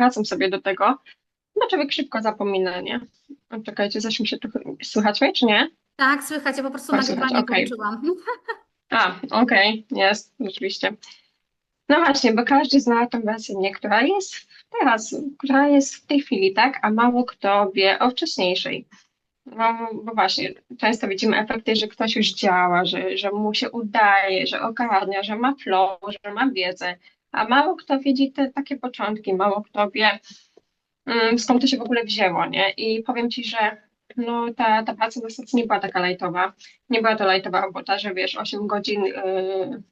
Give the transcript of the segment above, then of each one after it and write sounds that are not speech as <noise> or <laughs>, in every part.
wracam sobie do tego, no człowiek szybko zapomina, nie? Czekajcie, coś mi się tu... Słychać mnie, czy nie? Tak, słychać, ja po prostu O, słychać, nagrywanie okej. kończyłam. <laughs> A, okej, jest, rzeczywiście. No właśnie, bo każdy zna tą wersję, nie, która jest teraz, która jest w tej chwili, tak? A mało kto wie o wcześniejszej. No, bo właśnie, często widzimy efekty, że ktoś już działa, że, że mu się udaje, że ogarnia, że ma flow, że ma wiedzę, a mało kto widzi te takie początki, mało kto wie, mm, skąd to się w ogóle wzięło, nie? I powiem ci, że no, ta, ta praca na stacji nie była taka lajtowa. Nie była to lajtowa robota, że wiesz, 8 godzin yy,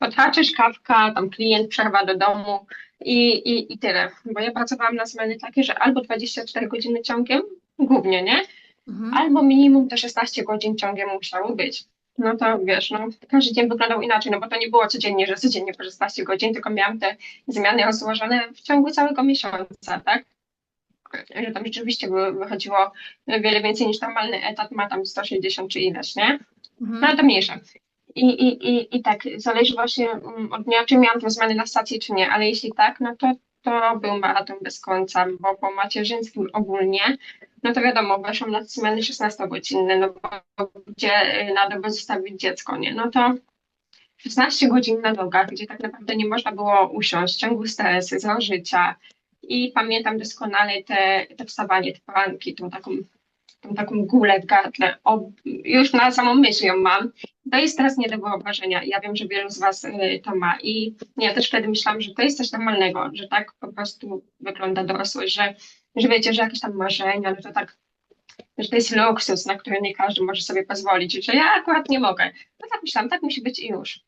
odhaczysz kawka, tam klient, przerwa do domu i, i, i tyle. Bo ja pracowałam na zmiany takie, że albo 24 godziny ciągiem, głównie, nie? Mhm. Albo minimum te 16 godzin ciągiem musiało być. No to wiesz, no, każdy dzień wyglądał inaczej, no bo to nie było codziennie, że codziennie po 16 godzin, tylko miałam te zmiany rozłożone w ciągu całego miesiąca, tak? Że tam rzeczywiście wychodziło wiele więcej niż normalny etat ma tam 160 czy ileś, nie? No Mhm. ale to mniejsze. I, i, i, I tak, zależy właśnie mm, od dnia, czy miałam te zmiany na stacji, czy nie, ale jeśli tak, no to, to był maraton bez końca, bo po macierzyńskim ogólnie, no to wiadomo, weszłam na zmiany 16-godzinne, no bo gdzie y, na dobę zostawić dziecko, nie? No to 16 godzin na nogach, gdzie tak naprawdę nie można było usiąść, ciągły stres, za życia. I pamiętam doskonale te, te wstawanie, te poranki, tą taką, tą taką gulę w gardle. O, już na samą myśl ją mam. To jest teraz nie do wyobrażenia. Ja wiem, że wielu z Was y, to ma. I ja też wtedy myślałam, że to jest coś normalnego, że tak po prostu wygląda dorosłość, że, że wiecie, że jakieś tam marzenia, no to tak, że to jest luksus, na który nie każdy może sobie pozwolić, że ja akurat nie mogę. No tak myślałam, tak musi być i już.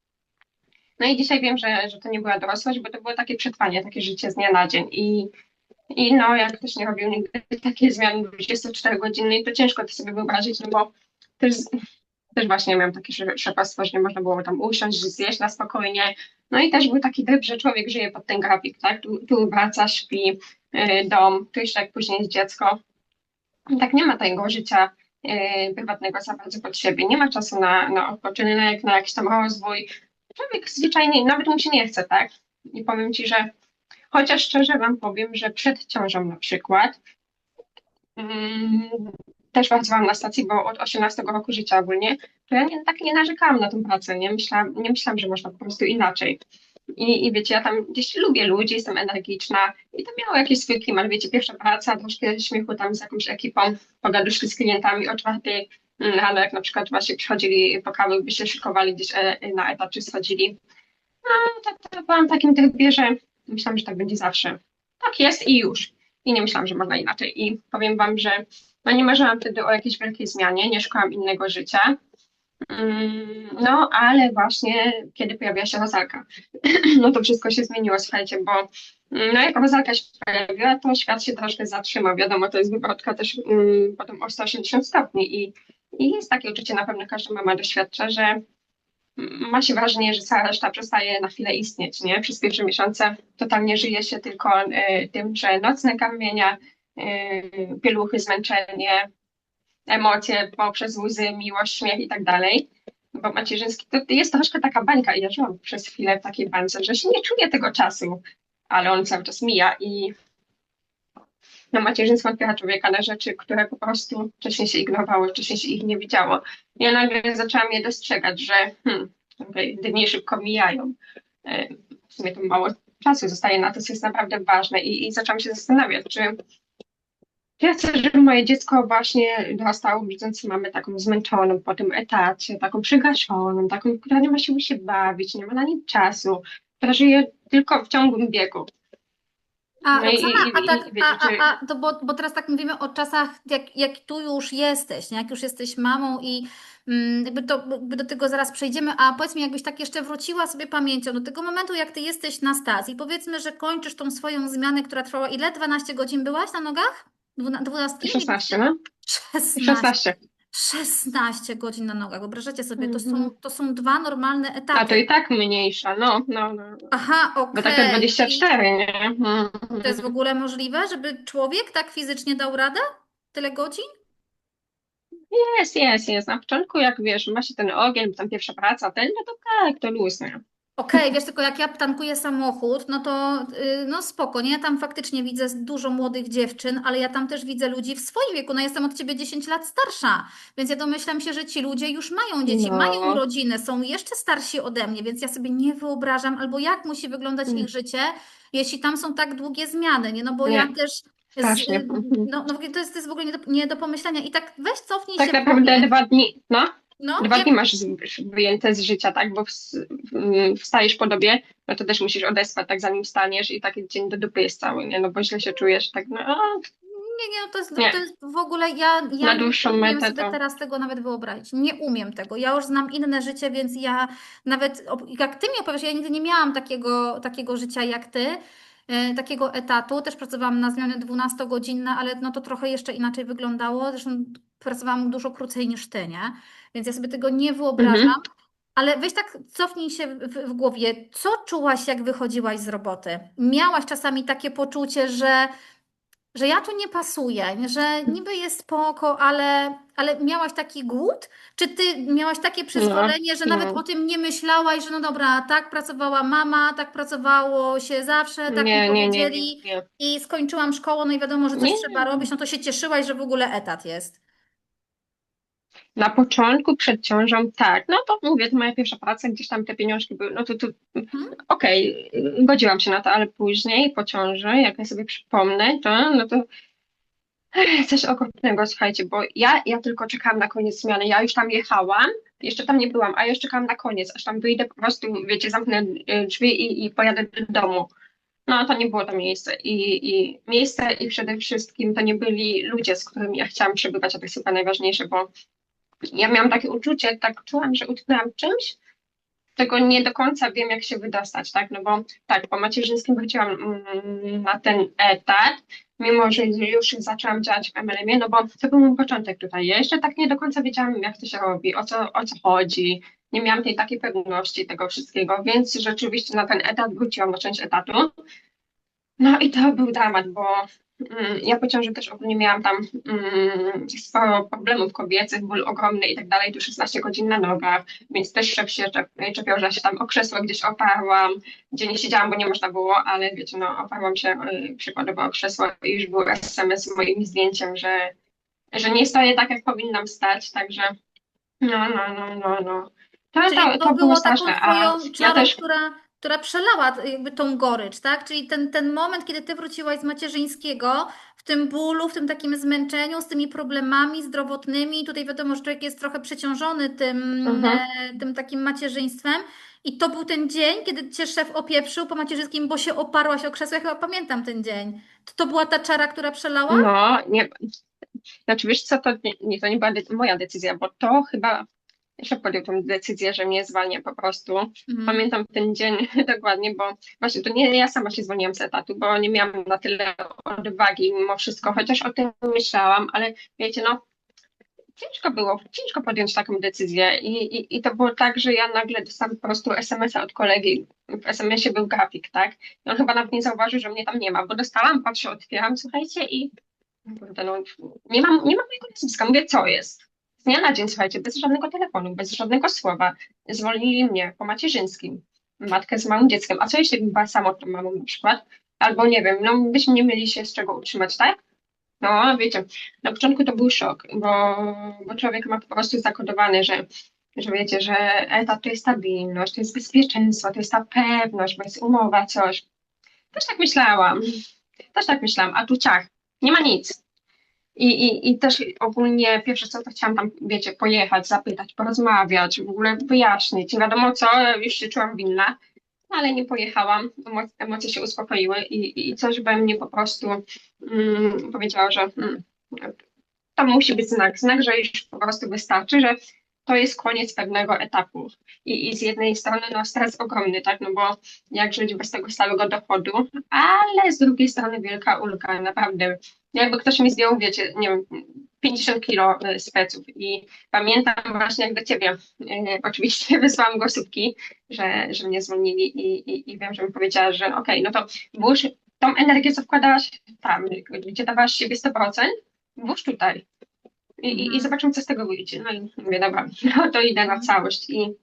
No i dzisiaj wiem, że, że to nie była dorosłość, bo to było takie przetrwanie, takie życie z dnia na dzień. I, i no, jak ktoś nie robił nigdy <laughs> takiej zmiany 24 godziny, to ciężko to sobie wyobrazić, no bo też, też właśnie miałam takie sze- szefostwo, że nie można było tam usiąść, zjeść na spokojnie. No i też był taki tryb, że człowiek żyje pod ten grafik, tak? Tu, tu wraca, śpi, y, dom, tu jeszcze jak później jest dziecko. I tak nie ma tego życia y, prywatnego za bardzo pod siebie. Nie ma czasu na, na odpoczynek, na jakiś tam rozwój. Człowiek zwyczajnie, nawet mu się nie chce, tak? I powiem ci, że chociaż szczerze wam powiem, że przed ciążą na przykład mm, też pracowałam na stacji, bo od 18 roku życia ogólnie, to ja nie, tak nie narzekałam na tę pracę, nie myślałam, nie myślałam, że można po prostu inaczej. I, I wiecie, ja tam gdzieś lubię ludzi, jestem energiczna i to miało jakiś swój klimat. Wiecie, pierwsza praca, troszkę śmiechu tam z jakąś ekipą, pogaduszki z klientami o czwartej mm, rano, jak na przykład właśnie przychodzili po kawę, by się szykowali gdzieś e, na etap, czy schodzili. No, to, to byłam takim trybie, że myślałam, że tak będzie zawsze. Tak jest i już. I nie myślałam, że można inaczej. I powiem wam, że no nie marzyłam wtedy o jakiejś wielkiej zmianie, nie szukałam innego życia. Mm, No, ale właśnie kiedy pojawiła się rozalka, <clears throat> no to wszystko się zmieniło, słuchajcie, bo mm, no jak rozalka się pojawiła, to świat się troszkę zatrzymał. Wiadomo, to jest wywrotka też mm, potem o 180 stopni i, i jest takie uczucie, na pewno każda mama doświadcza, że ma się wrażenie, że cała reszta przestaje na chwilę istnieć, nie? Przez pierwsze miesiące totalnie żyje się tylko e, tym, że nocne kamienia, pieluchy, zmęczenie, emocje poprzez łzy, miłość, śmiech i tak dalej. Bo macierzyński to jest troszkę taka bańka i ja żyłam przez chwilę w takiej bańce, że się nie czuję tego czasu, ale on cały czas mija i no, macierzyństwo otwiera człowieka na rzeczy, które po prostu wcześniej się ignorowało, wcześniej się ich nie widziało. Ja nagle zaczęłam je dostrzegać, że hmm, dni szybko mijają. E, W sumie to mało czasu zostaje na to, co jest naprawdę ważne i, i zaczęłam się zastanawiać, czy ja chcę, żeby moje dziecko właśnie dorastało, widząc mamę taką zmęczoną po tym etacie, taką przygaszoną, taką, która nie ma siły się bawić, nie ma na nic czasu, która żyje tylko w ciągłym biegu. A No i- Roxana, i- a i- tak, i a, czy- a, a to bo, bo teraz tak mówimy o czasach, jak, jak tu już jesteś, nie? jak już jesteś mamą i mm, jakby, to, jakby do tego zaraz przejdziemy, a powiedz mi, jakbyś tak jeszcze wróciła sobie pamięcią do tego momentu, jak ty jesteś na stacji, powiedzmy, że kończysz tą swoją zmianę, która trwała ile? 12 godzin byłaś na nogach? Dwuna- Dwunastki? 16, no? 16. 16. 16 godzin na nogach. Wyobrażacie sobie, to są, Mhm. to są dwa normalne A to etapy. i tak mniejsza, no, no, no. Aha, Bo takie okej. 24, nie? Mhm. To jest w ogóle możliwe, żeby człowiek tak fizycznie dał radę? Tyle godzin? Jest, jest, jest. Na początku, jak wiesz, ma się ten ogień, tam pierwsza praca, ten, no to tak, to luz, nie? Okej, wiesz, tylko jak ja tankuję samochód, no to yy, no spoko, nie? Ja tam faktycznie widzę dużo młodych dziewczyn, ale ja tam też widzę ludzi w swoim wieku. No jestem od ciebie 10 lat starsza, więc ja domyślam się, że ci ludzie już mają dzieci, mają No, rodziny, są jeszcze starsi ode mnie, więc ja sobie nie wyobrażam, albo jak musi wyglądać ich mm, życie, jeśli tam są tak długie zmiany, nie? No bo ja nie, też z, strasznie. Mhm. no, no to jest, to jest w ogóle nie do, nie do pomyślenia. I tak weź cofnij Tak się w naprawdę dwa dni, no, No, dwa dni masz wyjęte z życia, tak? Bo ws, wstajesz po dobie, no to też musisz odespać, tak zanim wstaniesz i taki dzień do dupy jest cały, nie? No bo źle się czujesz, tak, no, Nie, nie, no to jest, nie, to jest w ogóle, ja, ja nie umiem sobie to. teraz tego nawet wyobrazić. Nie umiem tego. Ja już znam inne życie, więc ja nawet, jak ty mi opowiesz, ja nigdy nie miałam takiego, takiego życia jak ty, e, takiego etatu. Też pracowałam na zmiany 12-godzinne, ale no to trochę jeszcze inaczej wyglądało. Zresztą pracowałam dużo krócej niż ty, nie? Więc ja sobie tego nie wyobrażam. Mhm. Ale weź tak, cofnij się w, w, głowie. Co czułaś, jak wychodziłaś z roboty? Miałaś czasami takie poczucie, że że ja tu nie pasuję, że niby jest spoko, ale, ale miałaś taki głód? Czy ty miałaś takie No, przyzwolenie, że nawet o no. tym nie myślałaś, że no dobra, tak pracowała mama, tak pracowało się zawsze, tak mi Nie, nie, nie, nie, powiedzieli nie. i skończyłam szkołę, no i wiadomo, że coś Nie, trzeba robić, no to się cieszyłaś, że w ogóle etat jest. Na początku przed ciążą tak, no to mówię, to moja pierwsza praca, gdzieś tam te pieniążki były, no to, to Mhm. okej, godziłam się na to, ale później po ciąży, jak ja sobie przypomnę, to no to coś okropnego, słuchajcie, bo ja, ja tylko czekałam na koniec zmiany, ja już tam jechałam, jeszcze tam nie byłam, a ja już czekałam na koniec, aż tam wyjdę po prostu, wiecie, zamknę y, drzwi i, i pojadę do domu. No to nie było to miejsce i, i miejsce i przede wszystkim to nie byli ludzie, z którymi ja chciałam przebywać, a to jest chyba najważniejsze, bo ja miałam takie uczucie, tak czułam, że utknęłam czymś, tego nie do końca wiem, jak się wydostać, tak? No bo tak, po macierzyńskim wróciłam mm, na ten etat, mimo że już zaczęłam działać w MLM-ie, no bo to był mój początek tutaj. Ja jeszcze tak nie do końca wiedziałam, jak to się robi, o co, o co chodzi. Nie miałam tej takiej pewności tego wszystkiego, więc rzeczywiście na ten etat wróciłam, na część etatu. No i to był dramat, bo ja po ciąży też ogólnie miałam tam mm, sporo problemów kobiecych, ból ogromny i tak dalej, tu 16 godzin na nogach, więc też szef się czep- czepiał, że się tam o krzesło gdzieś oparłam, gdzie nie siedziałam, bo nie można było, ale wiecie, no oparłam się y, przykładowo o krzesło i już był SMS z moim zdjęciem, że, że nie stoję tak, jak powinnam stać, także no, no, no, no, no. To, Czyli to, to to było było taką straszne, a twoją ja czarą, też, która, która przelała jakby tą gorycz, tak? Czyli ten, ten moment, kiedy ty wróciłaś z macierzyńskiego, w tym bólu, w tym takim zmęczeniu, z tymi problemami zdrowotnymi, tutaj wiadomo, że człowiek jest trochę przeciążony tym, mhm, e, tym takim macierzyństwem. I to był ten dzień, kiedy cię szef opieprzył po macierzyńskim, bo się oparłaś o krzesło. Ja chyba pamiętam ten dzień. To, to była ta czara, która przelała? no, nie, Znaczy, wiesz co, to nie, to nie była moja decyzja, bo to chyba szef podjął tę decyzję, że mnie zwalnia po prostu. Mhm. Pamiętam ten dzień <laughs> dokładnie, bo właśnie to nie ja sama się zwolniłam z etatu, bo nie miałam na tyle odwagi mimo wszystko, chociaż o tym myślałam, ale wiecie, no ciężko było, ciężko podjąć taką decyzję i, i, i to było tak, że ja nagle dostałam po prostu SMS-a od kolegi, w SMS-ie był grafik, tak? I on chyba nawet nie zauważył, że mnie tam nie ma, bo dostałam, patrzę, otwieram, słuchajcie i Kurde, no, nie mam, nie mam mojego nazwiska. Mówię, co jest? Z dnia na dzień, słuchajcie, bez żadnego telefonu, bez żadnego słowa. Zwolnili mnie po macierzyńskim. Matkę z małym dzieckiem. A co jeśli bym była samotną mamą na przykład? Albo nie wiem, no byśmy nie mieli się z czego utrzymać, tak? No, wiecie, na początku to był szok, bo, bo człowiek ma po prostu zakodowany, że, że wiecie, że etat to jest stabilność, to jest bezpieczeństwo, to jest ta pewność, bo jest umowa, coś. Też tak myślałam. Też tak myślałam, a tu ciach, nie ma nic. I, i, I też ogólnie pierwsze co to chciałam tam, wiecie, pojechać, zapytać, porozmawiać, w ogóle wyjaśnić. Nie wiadomo co, już się czułam winna, ale nie pojechałam. Emo- Emocje się uspokoiły i, i coś we mnie po prostu mm, powiedziało, że mm, to musi być znak, znak, że już po prostu wystarczy, że to jest koniec pewnego etapu. I, I z jednej strony no stres ogromny, tak, no bo jak żyć bez tego stałego dochodu, ale z drugiej strony wielka ulga, naprawdę. Jakby ktoś mi zdjął, wiecie, nie wiem, 50 kilo z pleców i pamiętam właśnie jak do ciebie, y, oczywiście <laughs> wysłałam głosówki, że, że mnie zwolnili i, i, i wiem, że mi powiedziała, że okej, no to włóż tą energię, co wkładałaś tam, gdzie dawałaś siebie 100%, włóż tutaj i, i, i Mhm. zobaczymy, co z tego wyjdzie. No i mówię, dobra, <laughs> no to idę na całość i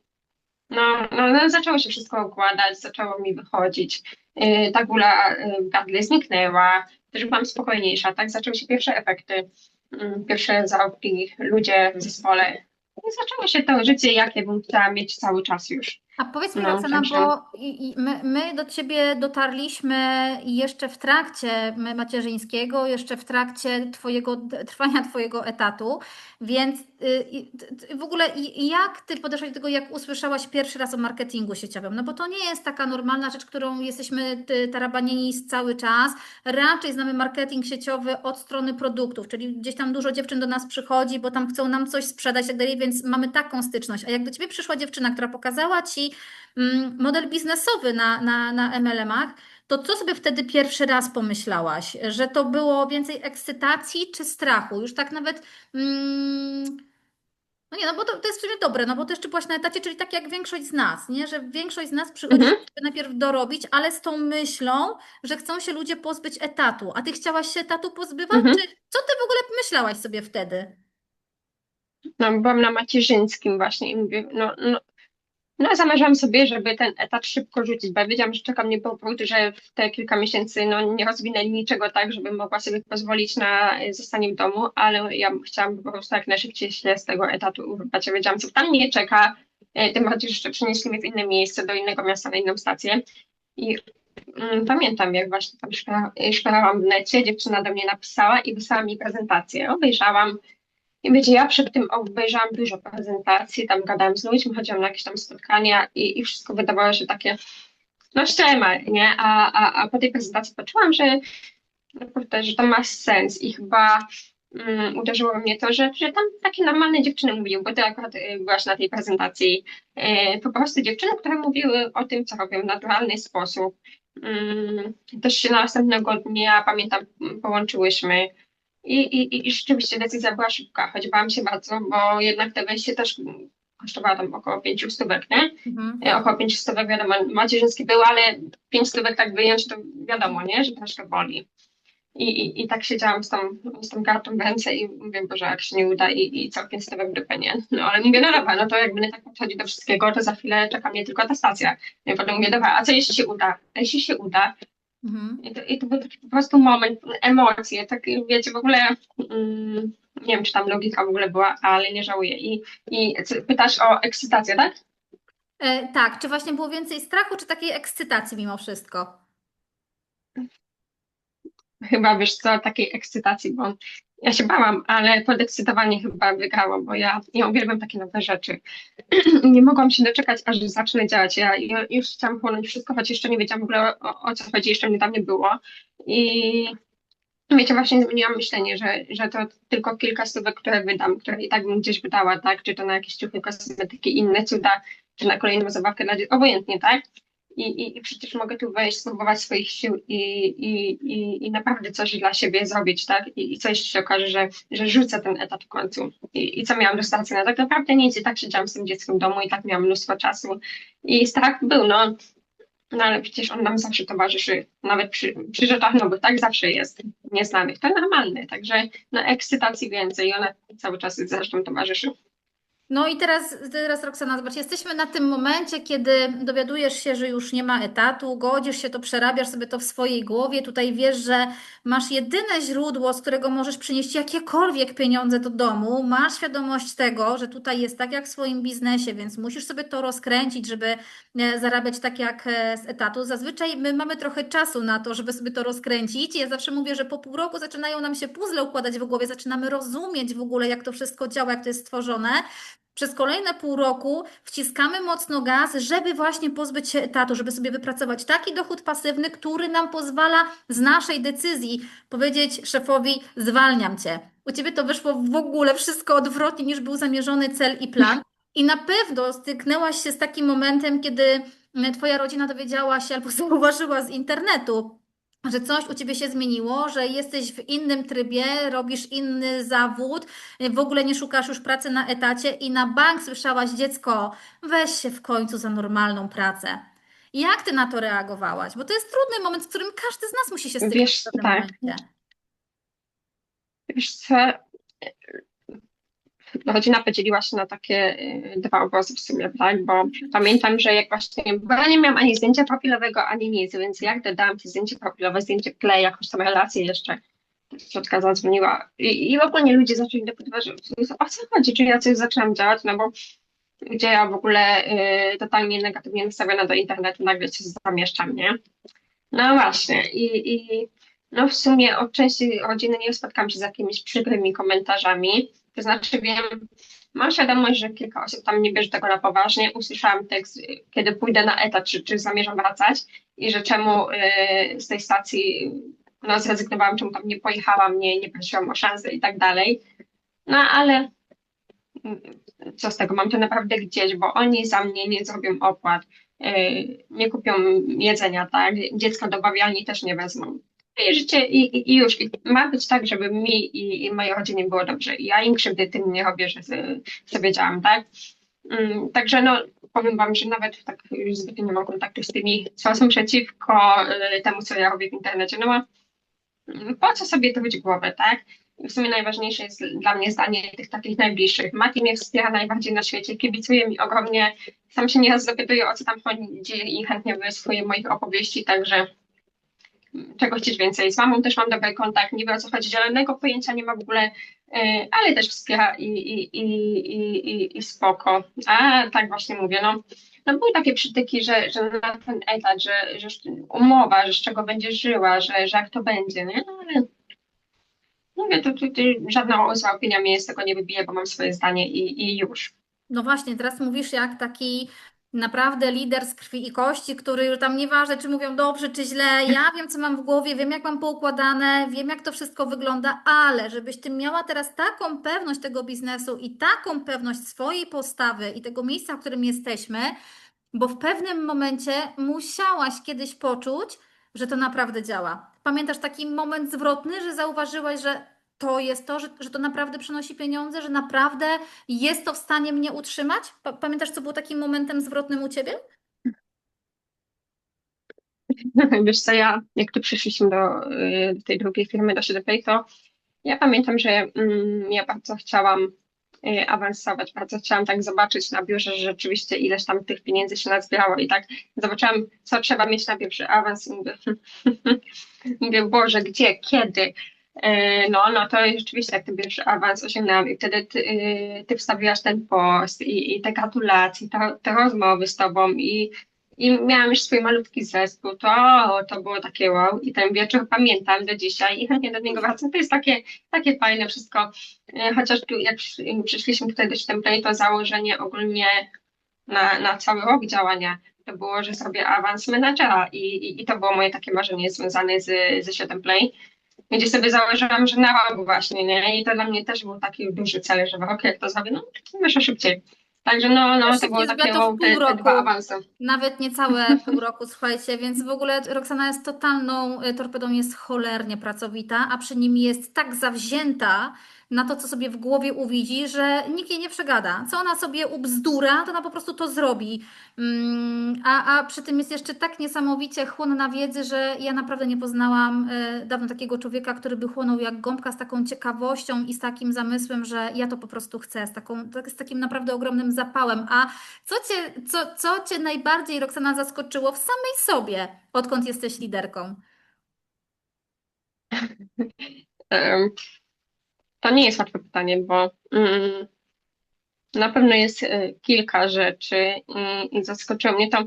No, no, no zaczęło się wszystko układać, zaczęło mi wychodzić. Yy, ta gula yy, w gardle zniknęła, też byłam spokojniejsza, tak? Zaczęły się pierwsze efekty, yy, pierwsze zarobki, ludzie w zespole. I zaczęło się to życie, jakie bym chciała mieć cały czas już. A powiedz mi, No, Roxana, także bo i, i my, my do ciebie dotarliśmy jeszcze w trakcie macierzyńskiego, jeszcze w trakcie twojego, trwania twojego etatu, więc y, w ogóle jak ty podeszłaś do tego, jak usłyszałaś pierwszy raz o marketingu sieciowym? No bo to nie jest taka normalna rzecz, którą jesteśmy tarabanieni z cały czas. Raczej znamy marketing sieciowy od strony produktów, czyli gdzieś tam dużo dziewczyn do nas przychodzi, bo tam chcą nam coś sprzedać i tak dalej, więc mamy taką styczność. A jak do ciebie przyszła dziewczyna, która pokazała ci mm, model biznesowy na, na, na MLM-ach, to co sobie wtedy pierwszy raz pomyślałaś? Że to było więcej ekscytacji czy strachu? Już tak nawet. Mm, no nie, no bo to, to jest w sumie dobre, no bo ty jeszcze byłaś na etacie, czyli tak jak większość z nas, nie? Że większość z nas przychodzi, mhm, żeby najpierw dorobić, ale z tą myślą, że chcą się ludzie pozbyć etatu. A ty chciałaś się etatu pozbywać? mhm. Czy co ty w ogóle myślałaś sobie wtedy? No, byłam na macierzyńskim właśnie i mówię, no, no, no zamierzałam sobie, żeby ten etat szybko rzucić, bo ja wiedziałam, że czeka mnie powrót, że w te kilka miesięcy no, nie rozwinęli niczego tak, żebym mogła sobie pozwolić na y, zostanie w domu, ale ja chciałam po prostu jak najszybciej się z tego etatu urwać. Ja wiedziałam, co tam mnie czeka, y, tym bardziej, że jeszcze przenieśli mnie w inne miejsce, do innego miasta, na inną stację. I mm, pamiętam, jak właśnie tam szpera- szperałam w necie, dziewczyna do mnie napisała i wysłała mi prezentację. Obejrzałam i wiecie, ja przed tym obejrzałam dużo prezentacji, tam gadałam z ludźmi, chodziłam na jakieś tam spotkania i, i wszystko wydawało się takie, no ściema, nie? A, a, a po tej prezentacji poczułam, że, naprawdę, że to ma sens i chyba mm, uderzyło mnie to, że, że tam takie normalne dziewczyny mówiły, bo ty akurat y, byłaś na tej prezentacji, y, po prostu dziewczyny, które mówiły o tym, co robią w naturalny sposób. Mm, też się następnego dnia, pamiętam, połączyłyśmy i, i, I rzeczywiście decyzja była szybka, choć bałam się bardzo, bo jednak te wejście też kosztowało tam około 5 stówek, nie? Mhm. E, Około 5 stówek, wiadomo, macierzyński był, ale 5 stówek tak wyjąć, to wiadomo, nie? Że troszkę boli. I, i, i tak siedziałam z tą, z tą kartą w ręce i mówię, Boże, jak się nie uda i, i całkiem stówek w dupę, nie? No ale mówię, no dobra, no to jak będę tak podchodzić do wszystkiego, to za chwilę czeka mnie tylko ta stacja. I potem mówię, dobra, a co jeśli się uda? A jeśli się uda, Mhm. i to, I to był taki po prostu moment, emocje, tak wiecie, w ogóle mm, nie wiem, czy tam logika w ogóle była, ale nie żałuję. I, i pytasz o ekscytację, tak? E, tak, czy właśnie było więcej strachu, czy takiej ekscytacji mimo wszystko? Chyba wiesz co, takiej ekscytacji, bo ja się bałam, ale podekscytowanie chyba wygrało, bo ja, ja uwielbiam takie nowe rzeczy. <clears throat> Nie mogłam się doczekać, aż zacznę działać. Ja, ja już chciałam chłonąć wszystko, choć jeszcze nie wiedziałam w ogóle o, o co chodzi, jeszcze mnie tam nie było. I Wiecie, właśnie zmieniłam myślenie, że, że to tylko kilka stówek, które wydam, które i tak bym gdzieś wydała, tak? Czy to na jakieś ciuchy, kosmetyki, inne cuda, czy na kolejną zabawkę dla dzieci, obojętnie, tak? I, i, I przecież mogę tu wejść, spróbować swoich sił i, i, i, i naprawdę coś dla siebie zrobić, tak? I, i coś się okaże, że, że rzucę ten etat w końcu. I, I co miałam do stacji? No tak naprawdę nic, i tak siedziałam z tym dzieckiem w domu i tak miałam mnóstwo czasu. I strach był, no, no ale przecież on nam zawsze towarzyszy, nawet przy, przy rzeczach nowych, tak zawsze jest nieznanych. To normalne, także no ekscytacji więcej i ona cały czas zresztą towarzyszy. No i teraz, teraz Roxana, zobacz, jesteśmy na tym momencie, kiedy dowiadujesz się, że już nie ma etatu, godzisz się to, przerabiasz sobie to w swojej głowie, tutaj wiesz, że masz jedyne źródło, z którego możesz przynieść jakiekolwiek pieniądze do domu, masz świadomość tego, że tutaj jest tak jak w swoim biznesie, więc musisz sobie to rozkręcić, żeby e, zarabiać tak jak e, z etatu. Zazwyczaj my mamy trochę czasu na to, żeby sobie to rozkręcić. Ja zawsze mówię, że po pół roku zaczynają nam się puzzle układać w głowie, zaczynamy rozumieć w ogóle, jak to wszystko działa, jak to jest stworzone. Przez kolejne pół roku wciskamy mocno gaz, żeby właśnie pozbyć się etatu, żeby sobie wypracować taki dochód pasywny, który nam pozwala z naszej decyzji powiedzieć szefowi: zwalniam cię. U ciebie to wyszło w ogóle wszystko odwrotnie niż był zamierzony cel i plan. I na pewno styknęłaś się z takim momentem, kiedy twoja rodzina dowiedziała się albo <laughs> zauważyła z internetu, że coś u ciebie się zmieniło, że jesteś w innym trybie, robisz inny zawód, w ogóle nie szukasz już pracy na etacie i na bank słyszałaś, dziecko, weź się w końcu za normalną pracę. Jak ty na to reagowałaś? Bo to jest trudny moment, w którym każdy z nas musi się stykać Wiesz, w pewnym tak. momencie. Wiesz co, rodzina podzieliła się na takie y, dwa obozy w sumie, tak? Bo pamiętam, że jak właśnie, bo ja nie miałam ani zdjęcia profilowego, ani nic, więc jak dodałam to zdjęcie profilowe, zdjęcie play, jakąś tam relację jeszcze, ciotka zadzwoniła i, i ogólnie ludzie zaczęli dopytywać, o co chodzi, czy ja coś zaczęłam działać, no bo gdzie ja w ogóle y, totalnie negatywnie nastawiona do internetu, nagle się zamieszczam, nie? No właśnie i, i no w sumie od części rodziny nie spotkałam się z jakimiś przykrymi komentarzami, to znaczy wiem, mam świadomość, że kilka osób tam nie bierze tego na poważnie. Usłyszałam tekst, kiedy pójdę na etat, czy, czy zamierzam wracać i że czemu y, z tej stacji no, zrezygnowałam, czemu tam nie pojechałam, nie, nie prosiłam o szansę i tak dalej. No ale mm, co z tego, mam to naprawdę gdzieś, bo oni za mnie nie zrobią opłat, y, nie kupią jedzenia, tak? Dziecka do bawialni też nie wezmą życie i, i już. I ma być tak, żeby mi i, i mojej rodzinie było dobrze. I ja im krzywdy tym nie robię, że sobie działam, tak? Um, także no, powiem wam, że nawet tak już zbytnio nie mam kontaktu z tymi, co są przeciwko y, temu, co ja robię w internecie. No bo po co sobie to być głowę, tak? I w sumie najważniejsze jest dla mnie zdanie tych takich najbliższych. Mati mnie wspiera najbardziej na świecie, kibicuje mi ogromnie, sam się nieraz zapytuje, o co tam chodzi i chętnie wysłuchuje moich opowieści, także czego chcieć więcej. Z mamą też mam dobry kontakt, nie wiem o co chodzi, zielonego pojęcia nie ma w ogóle, e, ale też wspiera i, i, i, i, i spoko. A tak właśnie mówię, no, no były takie przytyki, że, że na ten etat, że, że umowa, że z czego będzie żyła, że, że jak to będzie, nie? No ale mówię, to, to, to żadna zła opinia mnie z tego nie wybije, bo mam swoje zdanie i, i już. No właśnie, teraz mówisz jak taki naprawdę lider z krwi i kości, który tam nieważne, czy mówią dobrze, czy źle, ja wiem, co mam w głowie, wiem, jak mam poukładane, wiem, jak to wszystko wygląda, ale żebyś ty miała teraz taką pewność tego biznesu i taką pewność swojej postawy i tego miejsca, w którym jesteśmy, bo w pewnym momencie musiałaś kiedyś poczuć, że to naprawdę działa. Pamiętasz taki moment zwrotny, że zauważyłaś, że to jest to, że, że to naprawdę przynosi pieniądze, że naprawdę jest to w stanie mnie utrzymać? Pamiętasz, co było takim momentem zwrotnym u Ciebie? <laughs> Wiesz co, ja, jak tu przyszliśmy do, y, do tej drugiej firmy, do 7Pay, to ja pamiętam, że mm, ja bardzo chciałam y, awansować, bardzo chciałam tak zobaczyć na biurze, że rzeczywiście ileś tam tych pieniędzy się nazbierało i tak zobaczyłam, co trzeba mieć na biurze, awans i mówię, <laughs> mówię, Boże, gdzie, kiedy? E, no, no to rzeczywiście jak ten pierwszy awans osiągnęłam i wtedy ty, y, ty wstawiłaś ten post i, i te gratulacje, te, te rozmowy z tobą i, i miałam już swój malutki zespół, to, to było takie wow i ten wieczór pamiętam do dzisiaj i chętnie do niego wracam. To jest takie, takie fajne wszystko, e, chociaż jak przyszliśmy tutaj do Template, to założenie ogólnie na, na cały rok działania to było, że sobie awans menadżera i, i, i to było moje takie marzenie związane z, ze światem Play gdzie sobie założyłam, że na rok właśnie, nie? I to dla mnie też był taki duży cel, że w rok jak to zrobię, no to wyszło szybciej. Także no, no to było takie wow, te, te dwa awanse. Nawet niecałe <laughs> pół roku, słuchajcie, więc w ogóle Roxana jest totalną y, torpedą, jest cholernie pracowita, a przy nim jest tak zawzięta, na to, co sobie w głowie uwidzi, że nikt jej nie przegada. Co ona sobie ubzdura, to ona po prostu to zrobi. Mm, a, a przy tym jest jeszcze tak niesamowicie chłonna wiedzy, że ja naprawdę nie poznałam e, dawno takiego człowieka, który by chłonął jak gąbka z taką ciekawością i z takim zamysłem, że ja to po prostu chcę, z, taką, tak, z takim naprawdę ogromnym zapałem. A co cię, co, co cię najbardziej, Roxana, zaskoczyło w samej sobie, odkąd jesteś liderką? <laughs> To nie jest łatwe pytanie, bo mm, na pewno jest y, kilka rzeczy i, zaskoczyło mnie to.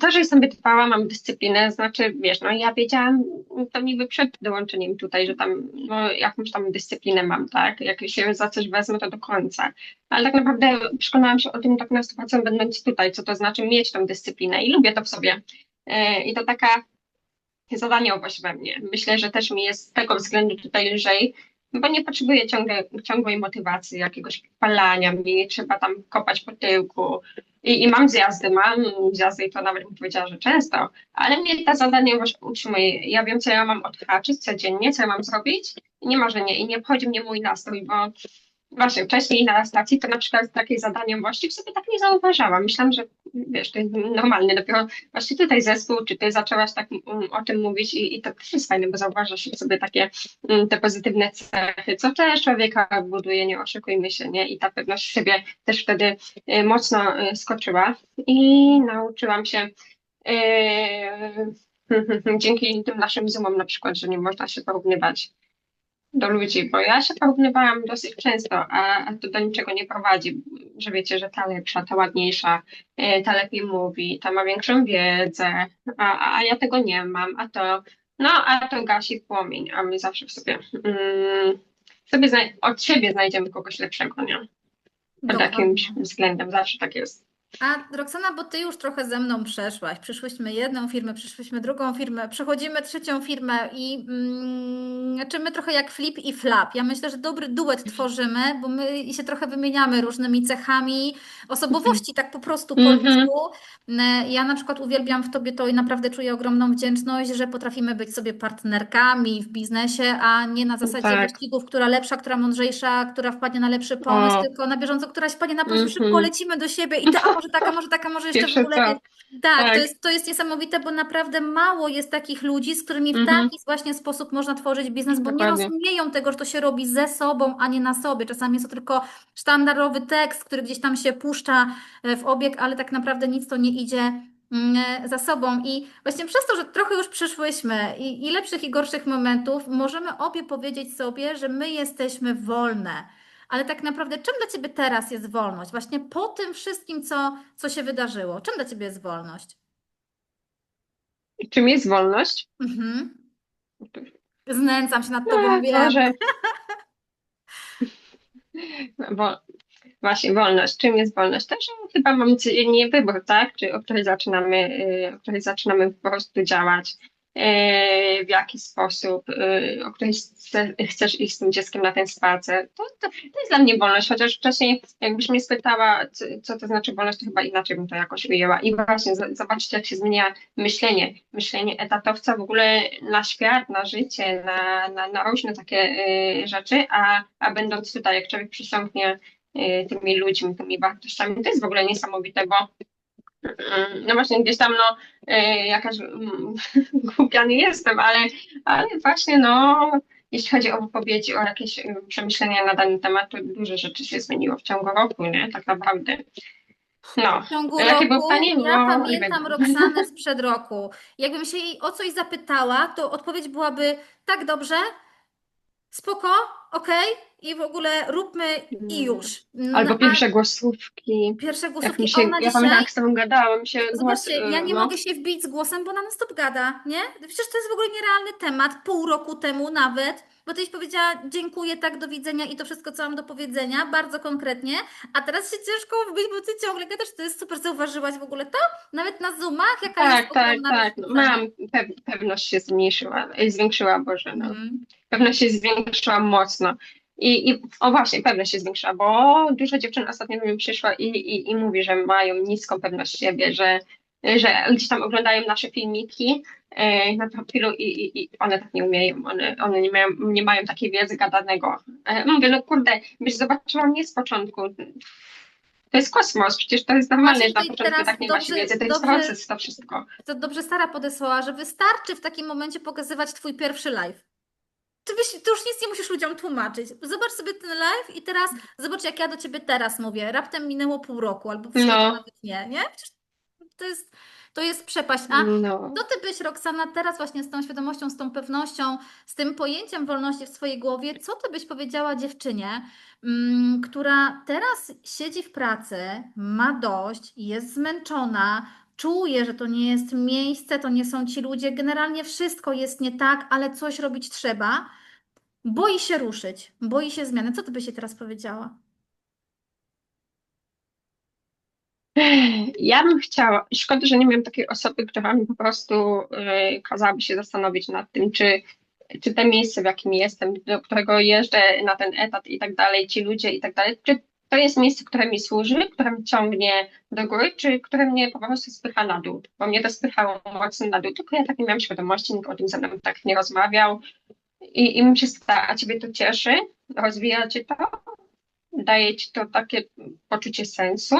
To, że jestem wytrwała, mam dyscyplinę, znaczy, wiesz, no ja wiedziałam to niby przed dołączeniem tutaj, że tam no, jakąś tam dyscyplinę mam, tak? Jak się za coś wezmę, to do końca. Ale tak naprawdę przekonałam się o tym tak na 100% będąc tutaj, co to znaczy mieć tą dyscyplinę i lubię to w sobie. Y, I to taka zadaniowość we mnie. Myślę, że też mi jest z tego względu tutaj lżej, bo nie potrzebuję ciągle, ciągłej motywacji, jakiegoś palania mi, nie trzeba tam kopać po tyłku. I, I mam zjazdy, mam zjazdy i to nawet bym powiedziała, że często, ale mnie ta zadaniowość utrzymuje. Ja wiem, co ja mam odhaczyć codziennie, co ja mam zrobić i nie marzenie i nie obchodzi mnie mój nastrój, bo Właśnie, wcześniej na stacji to na przykład takie zadanie właściwie sobie tak nie zauważałam. Myślałam, że wiesz, to jest normalne. Dopiero właśnie tutaj zespół, czy ty zaczęłaś tak mm, o tym mówić i, i to też jest fajne, bo zauważasz sobie takie mm, te pozytywne cechy, co też człowieka buduje, nie oszukujmy się, nie? I ta pewność siebie też wtedy y, mocno y, skoczyła i nauczyłam się y, <laughs> dzięki tym naszym Zoomom na przykład, że nie można się porównywać do ludzi, bo ja się porównywałam dosyć często, a, a to do niczego nie prowadzi, że wiecie, że ta lepsza, ta ładniejsza, e, ta lepiej mówi, ta ma większą wiedzę, a, a ja tego nie mam, a to, no, a to gasi płomień, a my zawsze w sobie, mm, sobie od siebie znajdziemy kogoś lepszego, nie? Pod jakimś względem, zawsze tak jest. A Roxana, bo ty już trochę ze mną przeszłaś. Przyszłyśmy jedną firmę, przyszłyśmy drugą firmę, przechodzimy trzecią firmę i mm, czy my trochę jak flip i flap. Ja myślę, że dobry duet tworzymy, bo my się trochę wymieniamy różnymi cechami osobowości, tak po prostu po Mhm. ludzku. E, Ja na przykład uwielbiam w tobie to i naprawdę czuję ogromną wdzięczność, że potrafimy być sobie partnerkami w biznesie, a nie na zasadzie Tak. wyścigów, która lepsza, która mądrzejsza, która wpadnie na lepszy pomysł, O. tylko na bieżąco, któraś wpadnie na pomysł, szybko Mhm. lecimy do siebie i to, a może taka, może taka, może jeszcze w Pierwsze ogóle. co. Tak, to Tak. jest, to jest niesamowite, bo naprawdę mało jest takich ludzi, z którymi w Mhm. taki właśnie sposób można tworzyć biznes, bo nie Dokładnie. rozumieją tego, że to się robi ze sobą, a nie na sobie. Czasami jest to tylko sztandarowy tekst, który gdzieś tam się puszcza e, w obieg, ale tak naprawdę nic to nie idzie mm, e, za sobą. I właśnie przez to, że trochę już przyszłyśmy i, i lepszych i gorszych momentów, możemy obie powiedzieć sobie, że my jesteśmy wolne. Ale tak naprawdę, czym dla Ciebie teraz jest wolność? Właśnie po tym wszystkim, co, co się wydarzyło. Czym dla Ciebie jest wolność? Czym jest wolność? Mhm. Znęcam się nad Tobą, No, wiem. może. <laughs> No, bo właśnie wolność. Czym jest wolność? Też chyba mamy c- nie wybór, tak? Czy o której zaczynamy, y, o której zaczynamy po prostu działać, w jaki sposób, y, o której chce, chcesz iść z tym dzieckiem na ten spacer. To, to, to jest dla mnie wolność, chociaż wcześniej jakbyś mnie spytała, co, co to znaczy wolność, to chyba inaczej bym to jakoś ujęła. I właśnie zobaczcie, jak się zmienia myślenie. Myślenie etatowca w ogóle na świat, na życie, na, na, na różne takie y, rzeczy, a, a będąc tutaj, jak człowiek przystąpnie y, tymi ludźmi, tymi wartościami, to jest w ogóle niesamowite, bo no właśnie gdzieś tam no y, jakaś mm, <laughs> głupia nie jestem, ale, ale właśnie no jeśli chodzi o wypowiedzi, o jakieś y, przemyślenia na dany temat, to dużo rzeczy się zmieniło w ciągu roku, nie? Tak naprawdę. No. W ciągu Jakie roku pytanie? ja No, pamiętam. Roxanę <laughs> sprzed roku. Jakbym się jej o coś zapytała, to odpowiedź byłaby tak dobrze, spoko, okej i w ogóle róbmy i już. No, Albo pierwsze głosówki. pierwsze głosówki, się, ona ja dzisiaj... pamiętam, jak z tobą gadałam, się głos, Zobaczcie, ja y, nie no. mogę się wbić z głosem, bo non stop gada, nie? Przecież to jest w ogóle nierealny temat, pół roku temu nawet, bo tyś powiedziała dziękuję, tak, do widzenia i to wszystko, co mam do powiedzenia, bardzo konkretnie, a teraz się ciężko wbić, bo ty ciągle gadasz, to jest super, zauważyłaś w ogóle to? Nawet na Zoomach, jaka Tak, jest tak, tak. Różnica. mam, pe pewność się zmniejszyła, zwiększyła, Boże, no. Mhm. Pewność się zwiększyła mocno. I, I o właśnie, pewność się zwiększyła, bo dużo dziewczyn ostatnio do mnie przyszło i, i, i mówi, że mają niską pewność siebie, że, że gdzieś tam oglądają nasze filmiki e, na profilu i, i, i one tak nie umieją, one, one nie mają, nie mają takiej wiedzy gadanego. E, mówię, no kurde, byś zobaczyła mnie z początku. To jest kosmos, przecież to jest normalne, że na początku tak nie ma się dobrze- wiedzy, to jest dobrze- proces, to wszystko. To dobrze Sara podesłała, że wystarczy w takim momencie pokazywać twój pierwszy live. Ty, ty już nic nie musisz ludziom tłumaczyć. Zobacz sobie ten live i teraz zobacz, jak ja do ciebie teraz mówię. Raptem minęło pół roku albo sumie No. nawet nie, nie? Przecież to jest, to jest przepaść. A No. co ty byś, Roxana, teraz właśnie z tą świadomością, z tą pewnością, z tym pojęciem wolności w swojej głowie, co ty byś powiedziała dziewczynie, mm, która teraz siedzi w pracy, ma dość, jest zmęczona, czuje, że to nie jest miejsce, to nie są ci ludzie, generalnie wszystko jest nie tak, ale coś robić trzeba, boi się ruszyć, boi się zmiany. Co ty byś jej teraz powiedziała? Ja bym chciała, szkoda, że nie miałam takiej osoby, która mi po prostu y, kazałaby się zastanowić nad tym, czy, czy te miejsce, w jakim jestem, do którego jeżdżę na ten etat i tak dalej, ci ludzie i tak dalej, czy to jest miejsce, które mi służy, które mnie ciągnie do góry, czy które mnie po prostu spycha na dół, bo mnie to spychało mocno na dół, tylko ja tak nie miałam świadomości, nikt o tym ze mną tak nie rozmawiał. I, i mi się stała, a ciebie to cieszy, rozwija cię to, daje ci to takie poczucie sensu?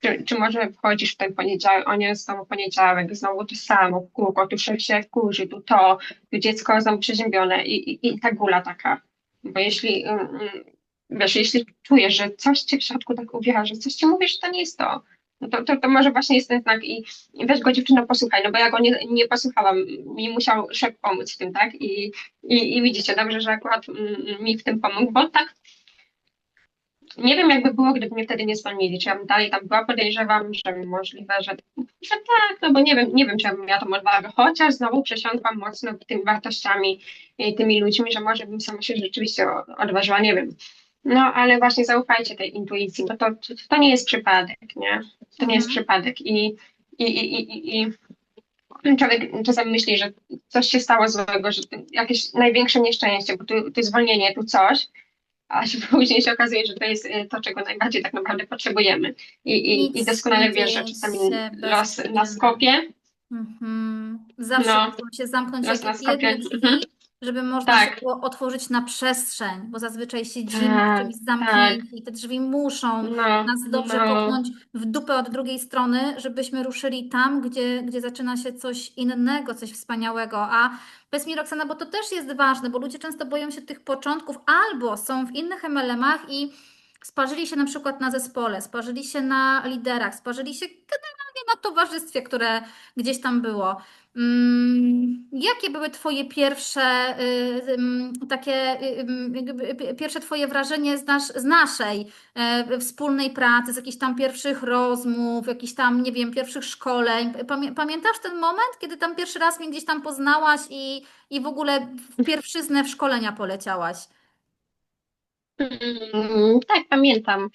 Czy, czy może wchodzisz w ten poniedziałek, o nie, znowu poniedziałek, znowu to samo, kółko, tu szef się wkurzy, tu to, tu dziecko znowu przeziębione i, i, i ta gula taka. Bo jeśli, mm, mm, wiesz, jeśli czujesz, że coś cię w środku tak uwiera, że coś ci mówisz, że to nie jest to, no to, to, to może właśnie jest ten znak i, i weź go dziewczyno posłuchaj, no bo ja go nie, nie posłuchałam, mi musiał szef pomóc w tym, tak? I, i, i widzicie, dobrze, że akurat mm, mi w tym pomógł, bo tak nie wiem, jakby było, gdyby mnie wtedy nie zwolnili. Czy ja bym dalej tam była, podejrzewam, że możliwe, że, że tak, no bo nie wiem, nie wiem, czy ja bym miała tą odwagę, chociaż znowu przesiąkłam mocno tymi wartościami, y, tymi ludźmi, że może bym sama się rzeczywiście odważyła, nie wiem. No, ale właśnie zaufajcie tej intuicji, bo to, to nie jest przypadek, nie? To nie jest Mhm. przypadek i, i, i, i, i człowiek czasem myśli, że coś się stało złego, że jakieś największe nieszczęście, bo tu, tu zwolnienie, tu coś, a się <laughs> później się okazuje, że to jest y, to, czego najbardziej tak naprawdę potrzebujemy. I, i, i doskonale wiesz, że czasami los przyczyny. nas kopie. Mhm. Zawsze No. się zamknąć Los jakieś nas kopie. jedne Mhm. Żeby można Tak. się było otworzyć na przestrzeń, bo zazwyczaj siedzimy w Tak, czymś zamknięci i te drzwi muszą No, nas dobrze no. kopnąć w dupę od drugiej strony, żebyśmy ruszyli tam, gdzie, gdzie zaczyna się coś innego, coś wspaniałego. A powiedz mi, Roxana, bo to też jest ważne, bo ludzie często boją się tych początków albo są w innych MLM-ach i sparzyli się na przykład na zespole, sparzyli się na liderach, sparzyli się generalnie na towarzystwie, które gdzieś tam było. Mm, Jakie były Twoje pierwsze y, takie pierwsze Twoje wrażenie z, z naszej e, wspólnej pracy, z jakichś tam pierwszych rozmów, jakichś tam, nie wiem, pierwszych szkoleń? Pamię, pamiętasz ten moment, kiedy tam pierwszy raz mnie gdzieś tam poznałaś i, i w ogóle w pierwszyznę w szkolenia poleciałaś? Mm, tak, pamiętam.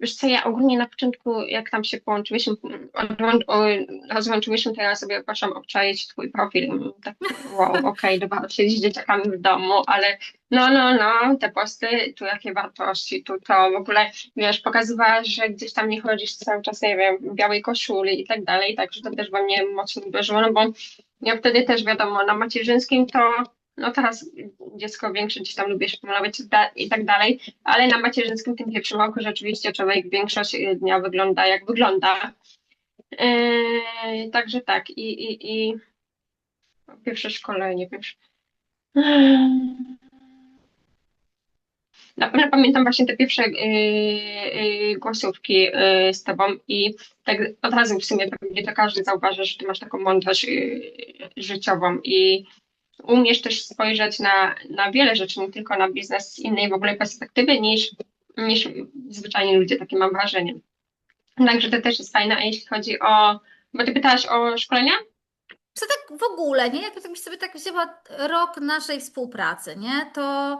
Wiesz co, ja ogólnie na początku, jak tam się o- rozłączyłyśmy, to ja sobie poszłam obczaić twój profil. Tak, wow, okej, <laughs> dobra, siedzisz z dzieciakami w domu, ale no, no, no, te posty, tu jakie wartości, tu to, w ogóle, wiesz, pokazywałaś, że gdzieś tam nie chodzisz cały czas, nie wiem, w białej koszuli i tak dalej, także to też we mnie mocno uderzyło, no bo ja wtedy też, wiadomo, na macierzyńskim to, no teraz dziecko większe gdzieś tam lubię się pomalować i tak dalej, ale na macierzyńskim tym pierwszym roku rzeczywiście człowiek większość y, dnia wygląda jak wygląda. Yy, także tak, i, i, i pierwsze szkolenie, pierwsze. Na pewno pamiętam właśnie te pierwsze yy, yy, głosówki yy, z tobą i tak od razu w sumie pewnie to każdy zauważy, że ty masz taką mądrość yy, życiową i umiesz też spojrzeć na, na wiele rzeczy, nie tylko na biznes z innej w ogóle perspektywy niż, niż zwyczajni ludzie, takie mam wrażenie. Także to też jest fajne, a jeśli chodzi o, bo ty pytałaś o szkolenia? Co tak w ogóle, nie? Jakbyś sobie tak wzięła rok naszej współpracy, nie? To,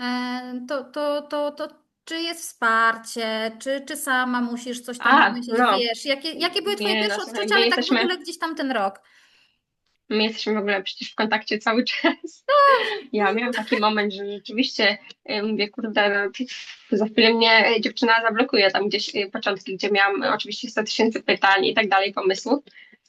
e, to, to, to, to czy jest wsparcie, czy, czy sama musisz coś tam A, wymyślić, no. wiesz? Jakie, jakie były Twoje Nie, no pierwsze słuchaj, odczucia, ale tak w jesteśmy- ogóle gdzieś tam ten rok? My jesteśmy w ogóle przecież w kontakcie cały czas. Ja miałam taki moment, że rzeczywiście y, mówię, kurde, no, za chwilę mnie dziewczyna zablokuje tam gdzieś y, początki, gdzie miałam oczywiście 100 tysięcy pytań i tak dalej, pomysłów.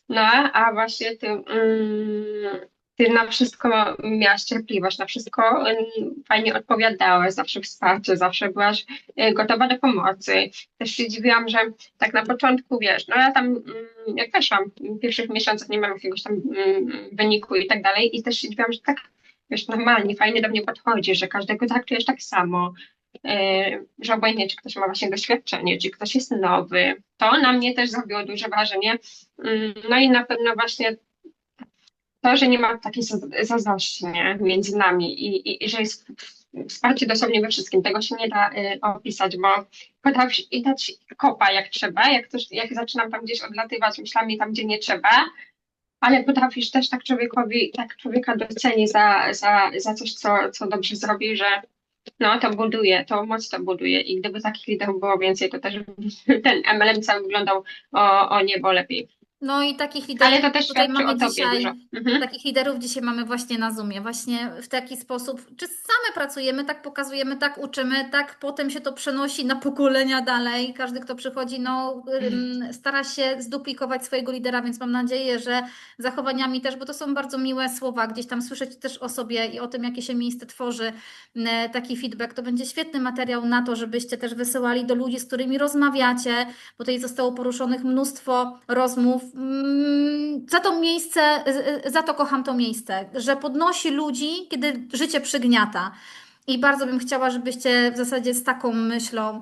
No, a właśnie ty, mm, ty na wszystko miałaś cierpliwość, na wszystko mm, fajnie odpowiadałaś, zawsze wsparcie, zawsze byłaś y, gotowa do pomocy. Też się dziwiłam, że tak na początku, wiesz, no ja tam, mm, jak weszłam, w pierwszych miesiącach nie mam jakiegoś tam mm, wyniku i tak dalej i też się dziwiłam, że tak, wiesz, normalnie, fajnie do mnie podchodzisz, że każdego traktujesz tak samo, yy, że obojętnie, czy ktoś ma właśnie doświadczenie, czy ktoś jest nowy, to na mnie też zrobiło duże wrażenie. Yy, No i na pewno właśnie to, że nie ma takiej zaz- zazdrości nie, między nami i, i, i że jest wsparcie dosłownie we wszystkim. Tego się nie da y, opisać, bo potrafisz i dać kopa jak trzeba, jak, coś, jak zaczynam tam gdzieś odlatywać myślami tam, gdzie nie trzeba, ale potrafisz też tak człowiekowi, tak człowieka docenić za, za, za coś, co, co dobrze zrobi, że no to buduje, to mocno buduje i gdyby takich liderów było więcej, to też <laughs> ten MLM cały wyglądał o, o niebo lepiej. No i takich liderów Ale to też tutaj mamy dzisiaj. Mhm. Takich liderów dzisiaj mamy właśnie na Zoomie. Właśnie w taki sposób, czy same pracujemy, tak pokazujemy, tak uczymy, tak potem się to przenosi na pokolenia dalej. Każdy, kto przychodzi, no, ym, stara się zduplikować swojego lidera, więc mam nadzieję, że zachowaniami też, bo to są bardzo miłe słowa, gdzieś tam słyszeć też o sobie i o tym, jakie się miejsce tworzy, m, taki feedback. To będzie świetny materiał na to, żebyście też wysyłali do ludzi, z którymi rozmawiacie, bo tutaj zostało poruszonych mnóstwo rozmów. Mm, Za to miejsce, za to kocham to miejsce, że podnosi ludzi, kiedy życie przygniata. I bardzo bym chciała, żebyście w zasadzie z taką myślą